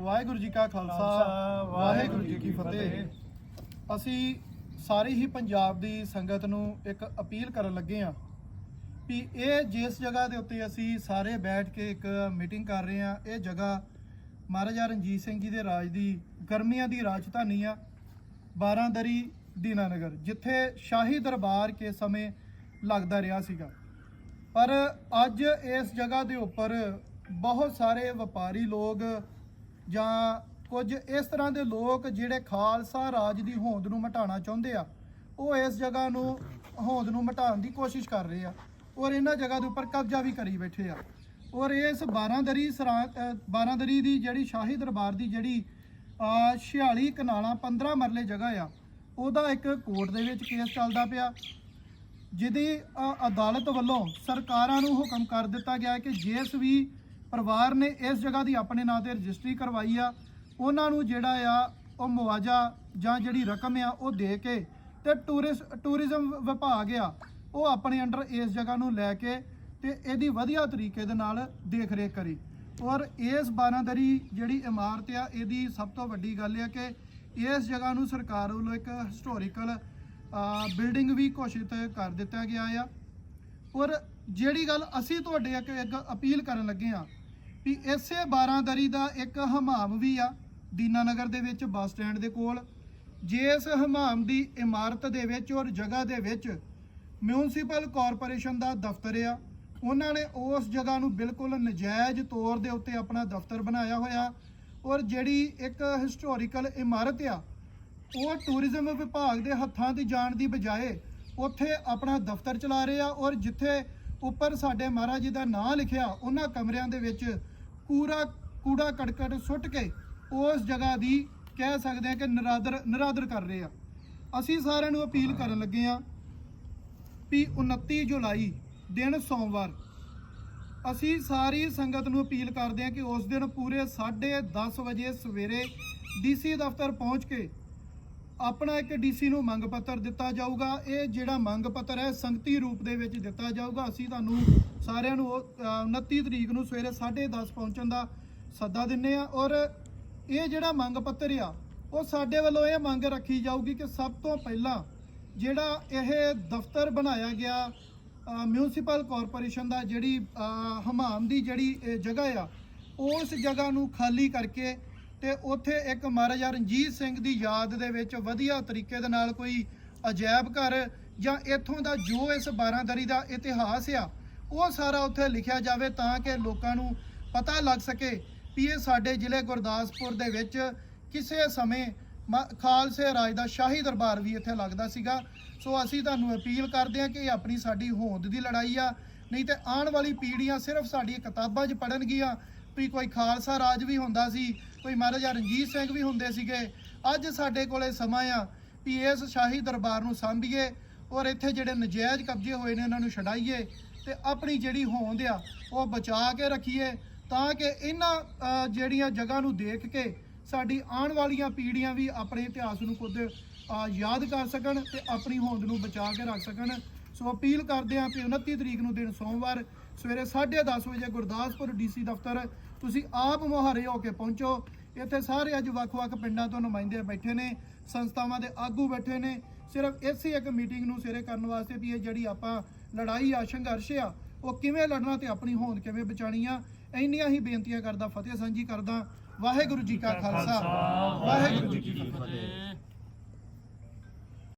ਵਾਹਿਗੁਰੂ ਜੀ ਕਾ ਖਾਲਸਾ ਵਾਹਿਗੁਰੂ ਜੀ ਕੀ ਫਤਿਹ। ਅਸੀਂ ਸਾਰੀ ਹੀ ਪੰਜਾਬ ਦੀ ਸੰਗਤ ਨੂੰ ਇੱਕ ਅਪੀਲ ਕਰਨ ਲੱਗੇ ਆ ਵੀ ਇਹ ਜਿਸ ਜਗ੍ਹਾ ਦੇ ਉੱਤੇ ਅਸੀਂ ਸਾਰੇ ਬੈਠ ਕੇ ਇੱਕ ਮੀਟਿੰਗ ਕਰ ਰਹੇ ਆ ਇਹ ਜਗ੍ਹਾ ਮਹਾਰਾਜਾ ਰਣਜੀਤ ਸਿੰਘ ਜੀ ਦੇ ਰਾਜ ਦੀ ਗਰਮੀਆਂ ਦੀ ਰਾਜਧਾਨੀ ਆ ਬਾਰਾਂਦਰੀ ਦੀਨਾਨਗਰ ਜਿੱਥੇ ਸ਼ਾਹੀ ਦਰਬਾਰ ਕੇ ਸਮੇਂ ਲੱਗਦਾ ਰਿਹਾ ਸੀਗਾ। ਪਰ ਅੱਜ ਇਸ ਜਗ੍ਹਾ ਦੇ ਉੱਪਰ ਬਹੁਤ ਸਾਰੇ ਵਪਾਰੀ ਲੋਕ ਜਾਂ ਕੁਝ ਇਸ ਤਰ੍ਹਾਂ ਦੇ ਲੋਕ ਜਿਹੜੇ ਖਾਲਸਾ ਰਾਜ ਦੀ ਹੋਂਦ ਨੂੰ ਮਿਟਾਉਣਾ ਚਾਹੁੰਦੇ ਆ ਉਹ ਇਸ ਜਗ੍ਹਾ ਨੂੰ ਹੋਂਦ ਨੂੰ ਮਿਟਾਉਣ ਦੀ ਕੋਸ਼ਿਸ਼ ਕਰ ਰਹੇ ਆ ਔਰ ਇਹਨਾਂ ਜਗ੍ਹਾ ਦੇ ਉੱਪਰ ਕਬਜ਼ਾ ਵੀ ਕਰੀ ਬੈਠੇ ਆ। ਔਰ ਇਸ 12ਦਰੀ ਸਰਾਂ ਅ, 12ਦਰੀ ਦੀ ਜਿਹੜੀ ਸ਼ਾਹੀ ਦਰਬਾਰ ਦੀ ਜਿਹੜੀ ਅ, 46 ਕਨਾਲਾਂ 15 ਮਰਲੇ ਜਗ੍ਹਾ ਆ ਉਹਦਾ ਇੱਕ ਕੋਰਟ ਦੇ ਵਿੱਚ ਕੇਸ ਚੱਲਦਾ ਪਿਆ ਜਿਹਦੀ ਅਦਾਲਤ ਵੱਲੋਂ ਸਰਕਾਰਾਂ ਨੂੰ ਹੁਕਮ ਕਰ ਦਿੱਤਾ ਗਿਆ ਕਿ ਜਿਸ ਵੀ ਪਰਿਵਾਰ ਨੇ ਇਸ ਜਗ੍ਹਾ ਦੀ ਆਪਣੇ ਨਾਂ ਤੇ ਰਜਿਸਟਰੀ ਕਰਵਾਈ ਆ। ਉਹਨਾਂ ਨੂੰ ਜਿਹੜਾ ਆ, ਉਹ ਮੁਆਵਜ਼ਾ ਜਾਂ ਜਿਹੜੀ ਰਕਮ ਆ, ਉਹ ਦੇ ਕੇ ਤੇ ਟੂਰਿਸਟ ਟੂਰਿਜ਼ਮ ਵਿਭਾਗ ਆ, ਉਹ ਆਪਣੇ ਅੰਡਰ ਇਸ ਜਗ੍ਹਾ ਨੂੰ ਲੈ ਕੇ ਤੇ ਇਹਦੀ ਵਧੀਆ ਤਰੀਕੇ ਦੇ ਨਾਲ ਦੇਖ ਰੇਖ ਕਰੇ। ਔਰ ਇਸ ਬਾਰਾਂਦਰੀ ਜਿਹੜੀ ਇਮਾਰਤ ਆ, ਇਹਦੀ ਸਭ ਤੋਂ ਵੱਡੀ ਗੱਲ ਆ ਕਿ ਇਸ ਜਗ੍ਹਾ ਨੂੰ ਸਰਕਾਰ ਵੱਲੋਂ ਇੱਕ ਹਿਸਟੋਰੀਕਲ ਬਿਲਡਿੰਗ ਵੀ ਘੋਸ਼ਿਤ ਕਰ ਦਿੱਤਾ ਗਿਆ ਆ। ਔਰ ਜਿਹੜੀ ਗੱਲ ਅਸੀਂ ਤੁਹਾਡੇ ਅੱਗੇ ਇੱਕ ਅਪੀਲ ਕਰਨ ਲੱਗੇ ਆ ਵੀ ਇਸੇ 12ਦਰੀ ਦਾ ਇੱਕ ਹਮਾਮ ਵੀ ਆ, ਦੀਨਾਨਗਰ ਦੇ ਵਿੱਚ, ਬੱਸ ਸਟੈਂਡ ਦੇ ਕੋਲ। ਜਿਸ ਹਮਾਮ ਦੀ ਇਮਾਰਤ ਦੇ ਵਿੱਚ ਔਰ ਜਗ੍ਹਾ ਦੇ ਵਿੱਚ ਮਿਊਨਿਸਪਲ ਕਾਰਪੋਰੇਸ਼ਨ ਦਾ ਦਫ਼ਤਰ ਆ, ਉਹਨਾਂ ਨੇ ਉਸ ਜਗ੍ਹਾ ਨੂੰ ਬਿਲਕੁਲ ਨਜਾਇਜ਼ ਤੌਰ ਦੇ ਉੱਤੇ ਆਪਣਾ ਦਫ਼ਤਰ ਬਣਾਇਆ ਹੋਇਆ ਔਰ ਜਿਹੜੀ ਇੱਕ ਹਿਸਟੋਰੀਕਲ ਇਮਾਰਤ ਆ, ਉਹ ਟੂਰਿਜ਼ਮ ਵਿਭਾਗ ਦੇ ਹੱਥਾਂ ਦੀ ਜਾਣ ਦੀ ਬਜਾਏ ਉੱਥੇ ਆਪਣਾ ਦਫ਼ਤਰ ਚਲਾ ਰਹੇ ਆ ਔਰ ਜਿੱਥੇ ਉੱਪਰ ਸਾਡੇ ਮਹਾਰਾਜ ਜੀ ਦਾ ਨਾਂ ਲਿਖਿਆ, ਉਹਨਾਂ ਕਮਰਿਆਂ ਦੇ ਵਿੱਚ ਕੂੜਾ ਕੂੜਾ ਕੜਕੜ ਸੁੱਟ ਕੇ ਉਸ ਜਗ੍ਹਾ ਦੀ ਕਹਿ ਸਕਦੇ ਆ ਕਿ ਨਰਾਦਰ ਨਰਾਦਰ ਕਰ ਰਹੇ ਆ। ਅਸੀਂ ਸਾਰਿਆਂ ਨੂੰ ਅਪੀਲ ਕਰਨ ਲੱਗੇ ਆ ਵੀ 29 ਜੁਲਾਈ ਦਿਨ ਸੋਮਵਾਰ ਅਸੀਂ ਸਾਰੀ ਸੰਗਤ ਨੂੰ ਅਪੀਲ ਕਰਦੇ ਹਾਂ ਕਿ ਉਸ ਦਿਨ ਪੂਰੇ 10:30 ਵਜੇ ਸਵੇਰੇ ਡੀਸੀ ਦਫ਼ਤਰ ਪਹੁੰਚ ਕੇ ਆਪਣਾ ਇੱਕ ਡੀਸੀ ਨੂੰ ਮੰਗ ਪੱਤਰ ਦਿੱਤਾ ਜਾਊਗਾ। ਇਹ ਜਿਹੜਾ ਮੰਗ ਪੱਤਰ ਹੈ ਸੰਗਤੀ ਰੂਪ ਦੇ ਵਿੱਚ ਦਿੱਤਾ ਜਾਊਗਾ। ਅਸੀਂ ਤੁਹਾਨੂੰ ਸਾਰਿਆਂ ਨੂੰ ਉਹ, ਅ, 29 ਤਰੀਕ ਨੂੰ ਸਵੇਰੇ 10:30 ਪਹੁੰਚਣ ਦਾ ਸੱਦਾ ਦਿੰਨੇ ਆ। ਔਰ ਇਹ ਜਿਹੜਾ ਮੰਗ ਪੱਤਰ ਆ ਉਹ ਸਾਡੇ ਵੱਲੋਂ ਇਹ ਮੰਗ ਰੱਖੀ ਜਾਊਗੀ ਕਿ ਸਭ ਤੋਂ ਪਹਿਲਾਂ ਜਿਹੜਾ ਇਹ ਦਫ਼ਤਰ ਬਣਾਇਆ ਗਿਆ ਅ, ਮਿਊਨਿਸਪਲ ਕਾਰਪੋਰੇਸ਼ਨ ਦਾ ਜਿਹੜੀ ਹਮਾਮ ਦੀ ਜਿਹੜੀ ਜਗ੍ਹਾ ਆ ਉਸ ਜਗ੍ਹਾ ਨੂੰ ਖਾਲੀ ਕਰਕੇ ਤੇ ਉੱਥੇ ਇੱਕ ਮਹਾਰਾਜਾ ਰਣਜੀਤ ਸਿੰਘ ਦੀ ਯਾਦ ਦੇ ਵਿੱਚ ਵਧੀਆ ਤਰੀਕੇ ਦੇ ਨਾਲ ਕੋਈ ਅਜਾਇਬ ਘਰ ਜਾਂ ਇੱਥੋਂ ਦਾ ਜੋ ਇਸ ਬਾਰਾਂਦਰੀ ਦਾ ਇਤਿਹਾਸ ਆ, ਉਹ ਸਾਰਾ ਉੱਥੇ ਲਿਖਿਆ ਜਾਵੇ ਤਾਂ ਕਿ ਲੋਕਾਂ ਨੂੰ ਪਤਾ ਲੱਗ ਸਕੇ ਵੀ ਇਹ ਸਾਡੇ ਜ਼ਿਲ੍ਹੇ ਗੁਰਦਾਸਪੁਰ ਦੇ ਵਿੱਚ ਕਿਸੇ ਸਮੇਂ ਮ- ਖਾਲਸੇ ਰਾਜ ਦਾ ਸ਼ਾਹੀ ਦਰਬਾਰ ਵੀ ਇੱਥੇ ਲੱਗਦਾ ਸੀਗਾ। ਸੋ ਅਸੀਂ ਤੁਹਾਨੂੰ ਅਪੀਲ ਕਰਦੇ ਹਾਂ ਕਿ ਇਹ ਆਪਣੀ ਸਾਡੀ ਹੋਂਦ ਦੀ ਲੜਾਈ ਆ, ਨਹੀਂ ਤੇ ਆਉਣ ਵਾਲੀ ਪੀੜ੍ਹੀਆਂ ਸਿਰਫ ਸਾਡੀਆਂ ਕਿਤਾਬਾਂ 'ਚ ਪੜ੍ਹਨਗੀਆਂ ਵੀ ਕੋਈ ਖਾਲਸਾ ਰਾਜ ਵੀ ਹੁੰਦਾ ਸੀ, ਕੋਈ ਮਹਾਰਾਜਾ ਰਣਜੀਤ ਸਿੰਘ ਵੀ ਹੁੰਦੇ ਸੀਗੇ। ਅੱਜ ਸਾਡੇ ਕੋਲੇ ਸਮਾਂ ਆ ਵੀ ਇਸ ਸ਼ਾਹੀ ਦਰਬਾਰ ਨੂੰ ਸਾਂਭੀਏ ਔਰ ਇੱਥੇ ਜਿਹੜੇ ਨਜਾਇਜ਼ ਕਬਜ਼ੇ ਹੋਏ ਨੇ ਉਹਨਾਂ ਨੂੰ ਛਡਾਈਏ ਤੇ ਆਪਣੀ ਜਿਹੜੀ ਹੋਂਦ ਆ, ਉਹ ਬਚਾ ਕੇ ਰੱਖੀਏ ਤਾਂ ਕਿ ਇਹਨਾਂ ਜਿਹੜੀਆਂ ਜਗ੍ਹਾ ਨੂੰ ਦੇਖ ਕੇ ਸਾਡੀ ਆਉਣ ਵਾਲੀਆਂ ਪੀੜ੍ਹੀਆਂ ਵੀ ਆਪਣੇ ਇਤਿਹਾਸ ਨੂੰ ਖੁਦ ਯਾਦ ਕਰ ਸਕਣ ਤੇ ਆਪਣੀ ਹੋਂਦ ਨੂੰ ਬਚਾ ਕੇ ਰੱਖ ਸਕਣ। ਸੋ ਅਪੀਲ ਕਰਦੇ ਹਾਂ ਕਿ 29 ਤਰੀਕ ਨੂੰ ਦਿਨ ਸੋਮਵਾਰ ਸਵੇਰੇ 10:30 ਵਜੇ ਗੁਰਦਾਸਪੁਰ ਡੀਸੀ ਦਫ਼ਤਰ ਤੁਸੀਂ ਆਪ ਮੁਹਾਰੇ ਹੋ ਕੇ ਪਹੁੰਚੋ। ਇੱਥੇ ਸਾਰੇ ਅੱਜ ਵੱਖ-ਵੱਖ ਪਿੰਡਾਂ ਤੋਂ ਨੁਮਾਇੰਦੇ ਬੈਠੇ ਨੇ ਸੰਸਥਾਵਾਂ ਦੇ ਆਗੂ ਬੈਠੇ ਨੇ। ਸਿਰਫ ਇਸੇ ਇੱਕ ਮੀਟਿੰਗ ਨੂੰ ਸਿਰੇ ਕਰਨ ਵਾਸਤੇ ਵੀ ਇਹ ਜਿਹੜੀ ਆਪਾਂ ਲੜਾਈ ਆ ਸੰਘਰਸ਼ ਆ ਉਹ ਕਿਵੇਂ ਲੜਨਾ ਤੇ ਆਪਣੀ ਹੋਂਦ ਕਿਵੇਂ ਬਚਾਣੀ ਆ ਇੰਨੀਆਂ ਹੀ ਬੇਨਤੀਆਂ ਕਰਦਾ ਫਤਿਹ ਸਾਂਝੀ ਕਰਦਾ। ਵਾਹਿਗੁਰੂ ਜੀ ਕਾ ਖਾਲਸਾ। ਵਾਹਿਗੁਰੂ ਜੀ ਕੀ ਫਤਿਹ।